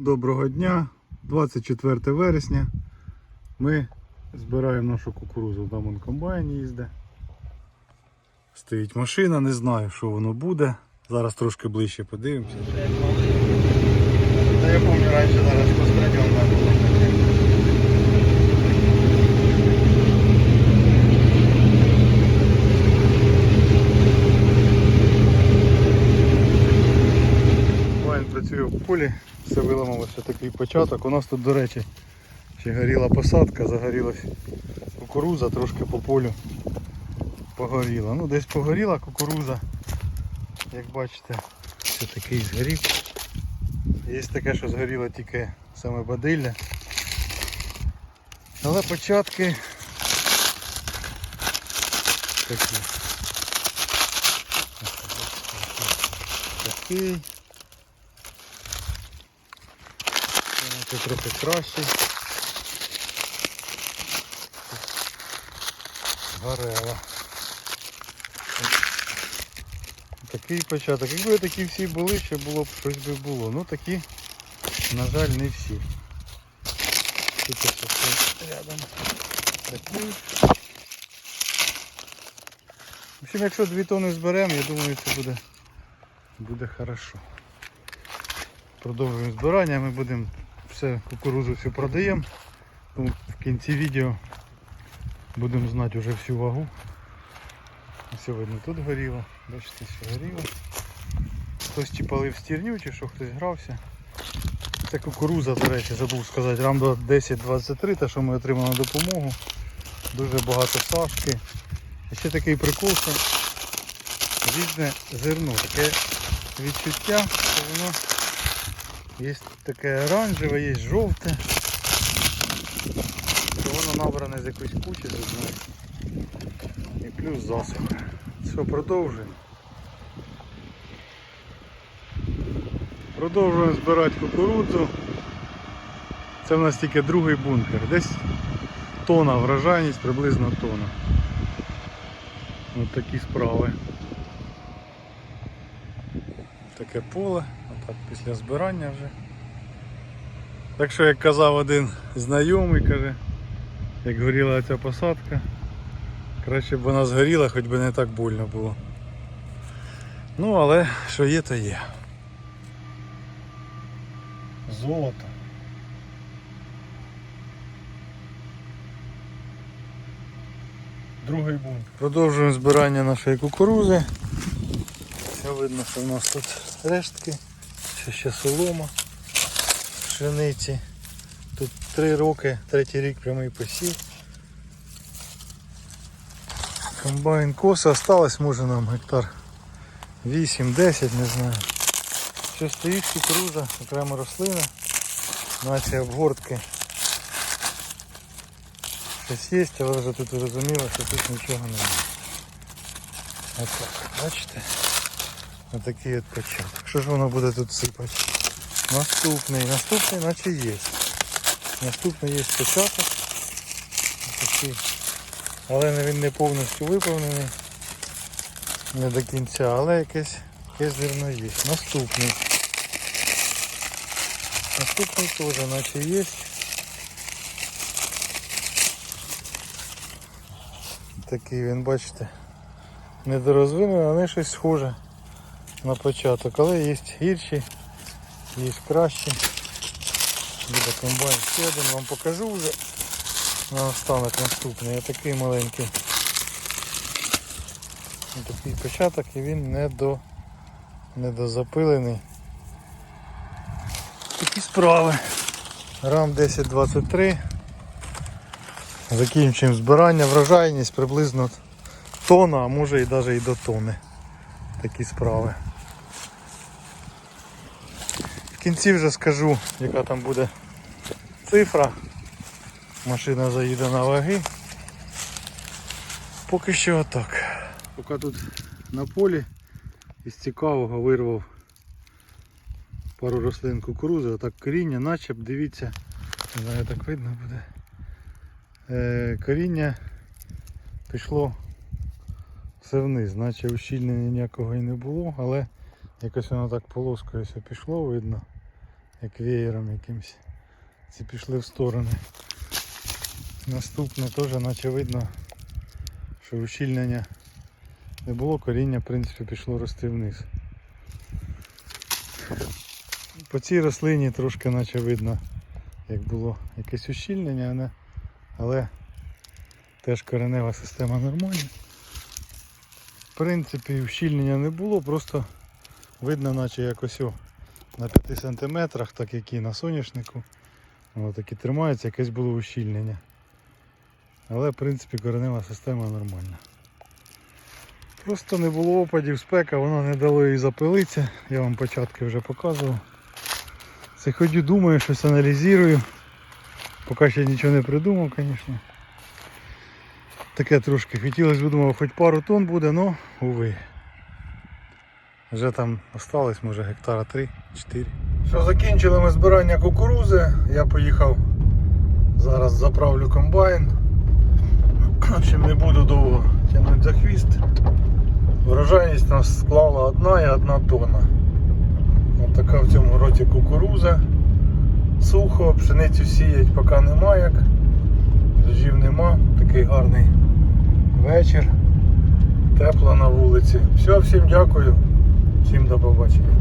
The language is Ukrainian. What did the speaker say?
Доброго дня, 24 вересня. Ми збираємо нашу кукурузу. Там он комбайн їздить. Стоїть машина, не знаю, що воно буде. Зараз трошки ближче подивимося. Та я пам'ятаю, раніше зараз розпосередньо було. Комбайн працює в полі, все виламалося такий початок. У нас тут, до речі, ще горіла посадка, загорілась кукуруза, трошки по полю погоріла. Ну десь погоріла кукуруза, як бачите, все такий згорів. Є таке, що згоріло тільки саме бадилля. Але початки такі. Такий. Це трохи кращий. Горела. Такий початок. Якби такі всі були, ще було б щось би було. Ну такі, на жаль, не всі. Тут все рядом. Такий. В общем, якщо дві тони зберемо, я думаю, це буде, буде хорошо. Продовжуємо збирання, ми будемо все, кукурузу всю продаємо. В кінці відео будемо знати вже всю вагу. Сьогодні тут горіло, бачите, що горіло. Хтось чи палив стірню, чи що хтось грався. Це кукуруза, до речі, забув сказати, рамдо 1023, те, що ми отримали на допомогу. Дуже багато сашки. І ще такий прикол, що різне зерно, таке відчуття, що воно є таке оранжеве, є жовте. Що воно набране з якоїсь кучі з одної. І плюс засуха. Що, продовжуємо. Продовжуємо збирати кукурудзу. Це в нас тільки другий бункер. Десь тона врожайність, приблизно тона. Ось такі справи. Таке поле, отак після збирання вже. Так що, як казав один знайомий, каже, як горіла ця посадка, краще б вона згоріла, хоч би не так больно було. Ну, але що є, то є. Золото. Другий бунт. Продовжуємо збирання нашої кукурузи. Все видно, що в нас тут рештки, ще ще солома, пшениці. Тут три роки, третій рік прямий посів. Комбайн коси осталось може нам гектар 8-10, не знаю. Що стоїть кукуруза, окрема рослина, наче обгортки. Щось є, але вже тут зрозуміло, що тут нічого немає. Отак, бачите? Отакий от початок. Що ж воно буде тут сипати? Наступний, наступний наче є. Наступний є початок. Такий. Але він не повністю виповнений. Не до кінця, але якесь, якесь зерно є. Наступний. Наступний теж наче є. Такий він, бачите, недорозвинений, але щось схоже на початок. Але є гірші, є кращі. Буде комбайн ще один, вам покажу вже на останок наступний. Отакий маленький. Такий початок і він не до недозапилений. Такі справи. Рам 1023. Закінчуємо збирання, врожайність приблизно тонна, а може і навіть і до тони. Такі справи. В кінці вже скажу, яка там буде цифра. Машина заїде на ваги. Поки що отак. Поки тут на полі із цікавого вирвав пару рослин кукурузи, отак коріння, начеб, дивіться, не знаю, так видно буде. Е, коріння пішло все вниз, наче ущільнення ніякого і не було, але якось воно так полоскою все пішло, видно. як веєром якимось. Ці пішли в сторони. Наступне теж наче видно, що ущільнення не було, коріння в принципі пішло рости вниз. По цій рослині трошки наче видно, як було якесь ущільнення, але, теж коренева система нормальна. В принципі, ущільнення не було, просто видно, наче якось на 5 см, так як і на соняшнику. Воно так і тримається, якесь було ущільнення. Але в принципі коренева система нормальна. Просто не було опадів, спека, воно не дало їй запилитися. Я вам початки вже показував. Це ходю, думаю, щось аналізую. Поки ще нічого не придумав, звісно. Таке трошки хотілося б думав, хоч пару тонн буде, але уви. Вже там осталось, може гектара 3-4. Що, закінчили ми збирання кукурузи. Я поїхав. Зараз заправлю комбайн. В общем, не буду довго тягнути за хвіст. Врожайність нас склала одна і одна тонна. Ось така в цьому році кукуруза. Сухо, пшеницю сіять поки нема як. Дождів нема. Такий гарний вечір. Тепло на вулиці. Все, всім дякую. Всім до побачення.